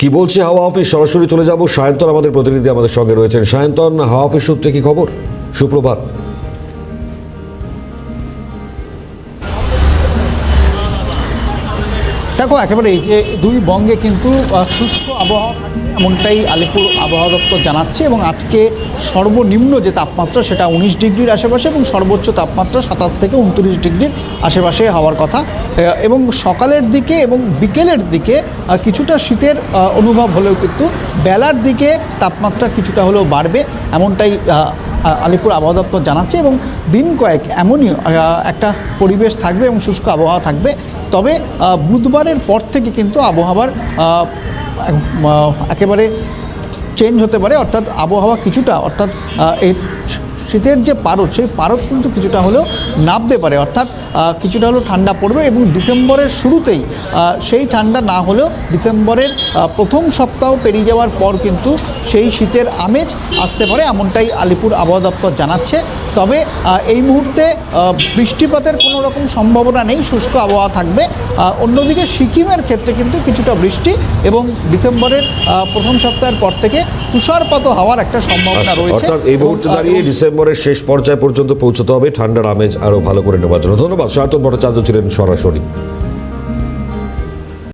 কি বলছে হাওয়া অফিস? সরাসরি চলে যাব। সায়ন্তন আমাদের প্রতিনিধি আমাদের সঙ্গে রয়েছেন। সায়ন্তন, হাওয়া অফিস সূত্রে কি খবর? সুপ্রভাত। দেখো, একেবারে এই যে দুই বঙ্গে কিন্তু শুষ্ক আবহাওয়া এমনটাই আলিপুর আবহাওয়া দপ্তর জানাচ্ছে এবং আজকে সর্বনিম্ন যে তাপমাত্রা সেটা উনিশ ডিগ্রির আশেপাশে এবং সর্বোচ্চ তাপমাত্রা সাতাশ থেকে উনত্রিশ ডিগ্রির আশেপাশে হওয়ার কথা। এবং সকালের দিকে এবং বিকেলের দিকে কিছুটা শীতের অনুভব হলেও কিন্তু বেলার দিকে তাপমাত্রা কিছুটা হলেও বাড়বে এমনটাই আলিপুর আবহাওয়া দপ্তর জানাচ্ছে এবং দিন কয়েক এমনই একটা পরিবেশ থাকবে এবং শুষ্ক আবহাওয়া থাকবে। তবে বুধবারের পর থেকে কিন্তু আবহাওয়ার একেবারে চেঞ্জ হতে পারে, অর্থাৎ আবহাওয়া কিছুটা, অর্থাৎ এই শীতের যে পারদ, সেই পারদ কিন্তু কিছুটা হলেও নামতে পারে, অর্থাৎ কিছুটা হলেও ঠান্ডা পড়বে এবং ডিসেম্বরের শুরুতেই সেই ঠান্ডা না হলেও ডিসেম্বরের প্রথম সপ্তাহ পেরিয়ে যাওয়ার পর কিন্তু সেই শীতের আমেজ আসতে পারে, এমনটাই আলিপুর আবহাওয়া দপ্তর জানাচ্ছে। তবে এই মুহূর্তে বৃষ্টিপাতের কোনো রকম সম্ভাবনা নেই শুষ্ক আবহাওয়া থাকবে। অন্যদিকে সিকিমের ক্ষেত্রে কিন্তু কিছুটা বৃষ্টি এবং ডিসেম্বরের প্রথম সপ্তাহের পর থেকে তুষারপাত হওয়ার একটা সম্ভাবনা আচ্ছা, রয়েছে। এই মুহূর্তে দাঁড়িয়ে ডিসেম্বরের শেষ পর্যায় পর্যন্ত পৌঁছতে হবে। ঠান্ডার আমেজ আরও ভালো করে নেওয়ার জন্য। ধন্যবাদ সায়তন ভট্টাচার্য ছিলেন সরাসরি।